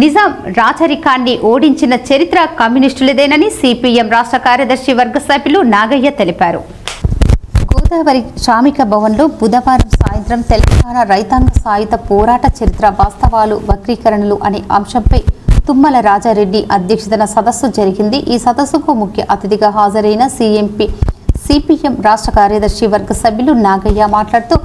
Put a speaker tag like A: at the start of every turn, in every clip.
A: నిజాం రాచరికాన్ని ఓడించిన చరిత్ర కమ్యూనిస్టులదేనని సిపిఎం రాష్ట్ర కార్యదర్శి వర్గ సభ్యులు నాగయ్య తెలిపారు. గోదావరి శ్రామిక భవన్లో బుధవారం సాయంత్రం తెలంగాణ రైతాంగ సాయుధ పోరాట చరిత్ర వాస్తవాలు వక్రీకరణలు అనే అంశంపై తుమ్మల రాజారెడ్డి అధ్యక్షతన సదస్సు జరిగింది. ఈ సదస్సుకు ముఖ్య అతిథిగా హాజరైన సీఎంపీ సిపిఎం రాష్ట్ర కార్యదర్శి వర్గ సభ్యులు నాగయ్య మాట్లాడుతూ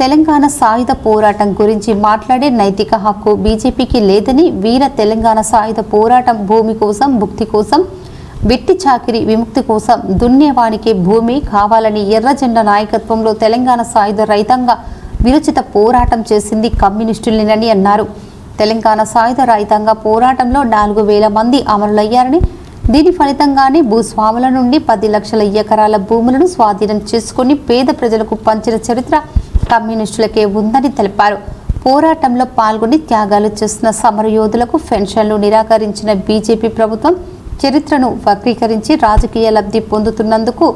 A: తెలంగాణ సాయుధ పోరాటం గురించి మాట్లాడే నైతిక హక్కు బీజేపీకి లేదని వీర తెలంగాణ సాయుధ పోరాటం భూమి కోసం భుక్తి కోసం వెట్టి చాకిరి విముక్తి కోసం దున్నేవానికే భూమి కావాలని ఎర్రజెండ నాయకత్వంలో తెలంగాణ సాయుధ రైతాంగ విరుచిత పోరాటం చేసింది కమ్యూనిస్టులేనని అన్నారు. తెలంగాణ సాయుధ రైతాంగ పోరాటంలో నాలుగు వేల మంది అమరులయ్యారని దీని ఫలితంగానే భూస్వాముల నుండి పది లక్షల ఎకరాల భూములను స్వాధీనం చేసుకుని పేద ప్రజలకు పంచిన చరిత్ర కమ్యూనిస్టులకే ఉందని తెలిపారు. పోరాటంలో పాల్గొని త్యాగాలు చేసిన సమరయోధులకు పెన్షన్లు నిరాకరించిన బీజేపీ ప్రభుత్వం చరిత్రను వక్రీకరించి రాజకీయ లబ్ధి పొందుతున్నందుకు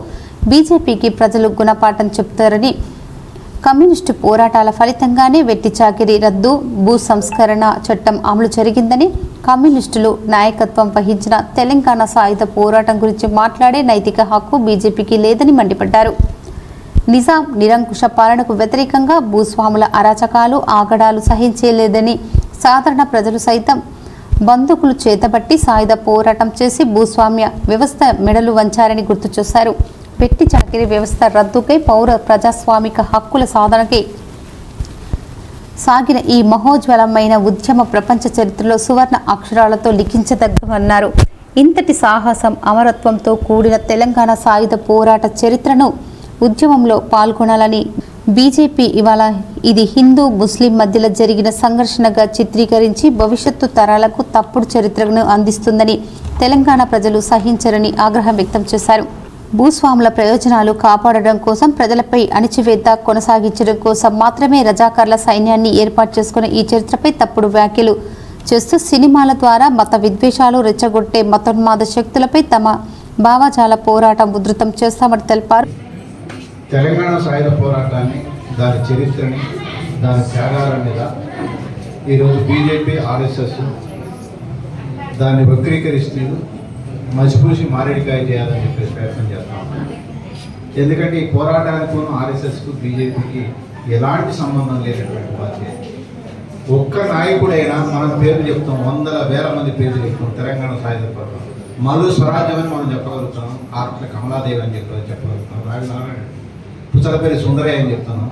A: బీజేపీకి ప్రజలు గుణపాఠం చెబుతారని కమ్యూనిస్టు పోరాటాల ఫలితంగానే వెట్టి చాకిరీ రద్దు భూ సంస్కరణ చట్టం అమలు జరిగిందని కమ్యూనిస్టులు నాయకత్వం వహించిన తెలంగాణ సాయుధ పోరాటం గురించి మాట్లాడే నైతిక హక్కు బీజేపీకి లేదని మండిపడ్డారు. నిజాం నిరంకుశ పాలనకు వ్యతిరేకంగా భూస్వాముల అరాచకాలు ఆగడాలు సహించలేదని సాధారణ ప్రజలు సైతం బందుకులు చేతబట్టి సాయుధ పోరాటం చేసి భూస్వామ్య వ్యవస్థ మెడలు వంచారని గుర్తు చేశారు. పెట్టి చాకిరీ వ్యవస్థ రద్దుకై పౌర ప్రజాస్వామిక హక్కుల సాధనకై సాగిన ఈ మహోజ్వలమైన ఉద్యమ ప్రపంచ చరిత్రలో సువర్ణ అక్షరాలతో లిఖించదగ్గమన్నారు ఇంతటి సాహసం అమరత్వంతో కూడిన తెలంగాణ సాయుధ పోరాట చరిత్రను ఉద్యమంలో పాల్గొనాలని బీజేపీ ఇవాళ ఇది హిందూ ముస్లిం మధ్యలో జరిగిన సంఘర్షణగా చిత్రీకరించి భవిష్యత్తు తరాలకు తప్పుడు చరిత్రను అందిస్తుందని తెలంగాణ ప్రజలు సహించరని ఆగ్రహం వ్యక్తం చేశారు. భూస్వాముల ప్రయోజనాలు కాపాడడం కోసం ప్రజలపై అణిచివేత కొనసాగించడం కోసం మాత్రమే రజాకార్ల సైన్యాన్ని ఏర్పాటు చేసుకున్న ఈ చరిత్రపై తప్పుడు వ్యాఖ్యలు చేస్తూ సినిమాల ద్వారా మత విద్వేషాలు రెచ్చగొట్టే మతోన్మాద శక్తులపై తమ భావజాల పోరాటం ఉధృతం చేస్తామని తెలిపారు.
B: తెలంగాణ సాయుధ పోరాటాన్ని దాని చరిత్రని దాని త్యాగాల మీద ఈరోజు బీజేపీ ఆర్ఎస్ఎస్ దాన్ని వక్రీకరిస్తూ మసిపూసి మారేడికాయ చేయాలని చెప్పేసి ప్రయత్నం చేస్తాం ఎందుకంటే ఈ పోరాటానికి ఆర్ఎస్ఎస్కు బీజేపీకి ఎలాంటి సంబంధం లేనటువంటి పార్టీ ఒక్క నాయకుడైనా మనం పేర్లు చెప్తాం వందల వేల మంది పేర్లు చెప్తాం తెలంగాణ సాయుధ పోరాటం. మరో స్వరాజ్యం అని మనం చెప్పగలుగుతాం. ఆత్మ కమలాదేవి అని చెప్పి చెప్పగలుగుతాం. రాజనారాయణ. పేరు సుందరయ్య అని చెప్తాను.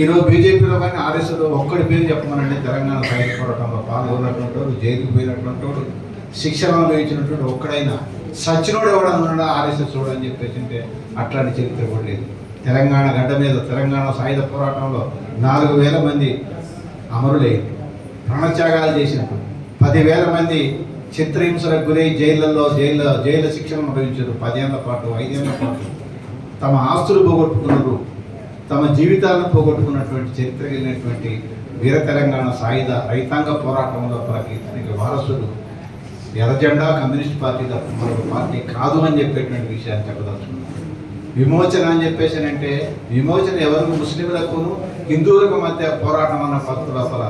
B: ఈరోజు బీజేపీలో కానీ ఆర్ఎస్లో ఒక్కడి పేరు చెప్పమనండి తెలంగాణ సాయుధ పోరాటంలో పాల్గొన్నటువంటి వాడు జైలుకు పోయినటువంటి వాడు శిక్షణ అనుభవించినటువంటి ఒక్కడైనా సచినోడు ఎవడన్నా ఆర్ఎస్ఎస్ చూడు అని చెప్పేసి అంటే అట్లాంటి చరిత్ర కూడా లేదు. తెలంగాణ గడ్డ మీద తెలంగాణ సాయుధ పోరాటంలో నాలుగు వేల మంది అమరులైంది. ప్రాణత్యాగాలు చేసినప్పుడు పదివేల మంది చిత్రహింసలకు గురై జైళ్ళల్లో జైల్లో జైలు శిక్షణ అనుభవించారు. పదేళ్ళ పాటు ఐదేళ్ళ పాటు తమ ఆస్తులు పోగొట్టుకున్నారు తమ జీవితాలను పోగొట్టుకున్నటువంటి చరిత్ర కలిగినటువంటి వీర తెలంగాణ సాయుధ రైతాంగ పోరాటంలో ప్రతి వారసుడు ఎర్రజెండా కమ్యూనిస్ట్ పార్టీ తప్ప మరొక పార్టీ కాదు అని చెప్పేటువంటి విషయాన్ని చెప్పదలుచుకున్నాను విమోచన అని చెప్పేసి అంటే విమోచన ఎవరు? ముస్లింలకును హిందువులకు మధ్య పోరాటం అన్న పద్ధతి లోపల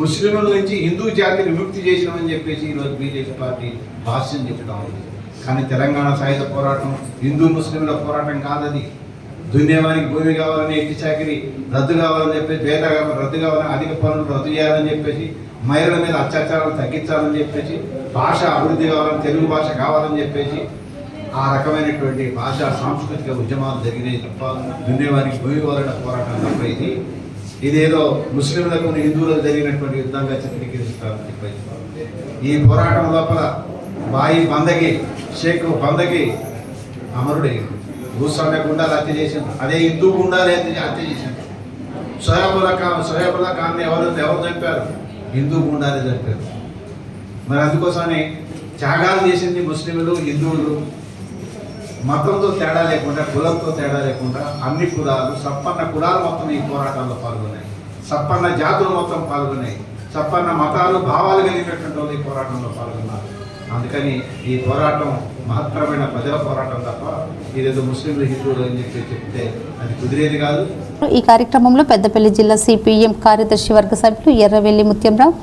B: ముస్లింల నుంచి హిందూ జాతిని విముక్తి చేసినామని చెప్పేసి ఈరోజు బీజేపీ పార్టీ భాష్యం చెప్తా ఉంది. కానీ తెలంగాణ సాయుధ పోరాటం హిందూ ముస్లింల పోరాటం కాదది. దున్యవానికి భూమి కావాలని ఎట్టి చాకిరి రద్దు కావాలని చెప్పేసి వేద రద్దు కావాలని అధిక పనులు రద్దు చేయాలని చెప్పేసి మహిళల మీద అత్యాచారాలు తగ్గించాలని చెప్పేసి భాష అభివృద్ధి కావాలని తెలుగు భాష కావాలని చెప్పేసి ఆ రకమైనటువంటి భాషా సాంస్కృతిక ఉద్యమాలు జరిగినాయి తప్ప దున్యవానికి భూమి వలన పోరాటం తప్ప ఇది. ఇదేదో ముస్లింలకు హిందువులకు జరిగినటువంటి యుద్ధంగా చిత్రీకరిస్తారని చెప్పేసి. ఈ పోరాటం లోపల బాయి బందకి షేక్ బందకి అమరుడి భూస్వామ్య గుండాలు హత్య చేసింది అదే హిందూ గుండాలు హత్య చేసింది సోయాబుల్లా ఖాన్ సోయాబుల్లా ఖాన్ ఎవరు ఎవరు చంపారు? హిందూ గుండాలే చంపారు. మరి అందుకోసమని త్యాగాలు చేసింది ముస్లింలు హిందువులు. మతంతో తేడా లేకుండా కులంతో తేడా లేకుండా అన్ని కులాలు సప్పన్న కులాలు మొత్తం ఈ పోరాటంలో పాల్గొన్నాయి. సప్పన్న జాతులు మొత్తం పాల్గొన్నాయి. సప్పన్న మతాలు భావాలు కలిగినటువంటి వాళ్ళు ఈ పోరాటంలో పాల్గొన్నారు. అందుకని ఈ పోరాటం మహత్తరమైన ప్రజల పోరాటం తప్ప ఇదేదో ముస్లింలు హిందువులు అని చెప్పి చెప్తే అది కుదిరేది కాదు.
A: ఈ కార్యక్రమంలో పెద్దపల్లి జిల్లా సిపిఎం కార్యదర్శి వర్గ సభ్యులు ఎర్రవెల్లి ముత్యంరావు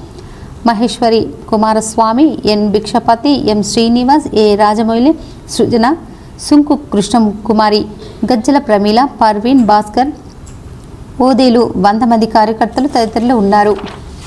A: మహేశ్వరి కుమారస్వామి ఎన్ భిక్షపతి ఎం శ్రీనివాస్ ఏ రాజమౌళి సృజన సుంకు కృష్ణకుమారి గజ్జల ప్రమీల పర్వీన్ భాస్కర్ ఓదేలు వంద మంది కార్యకర్తలు తదితరులు ఉన్నారు.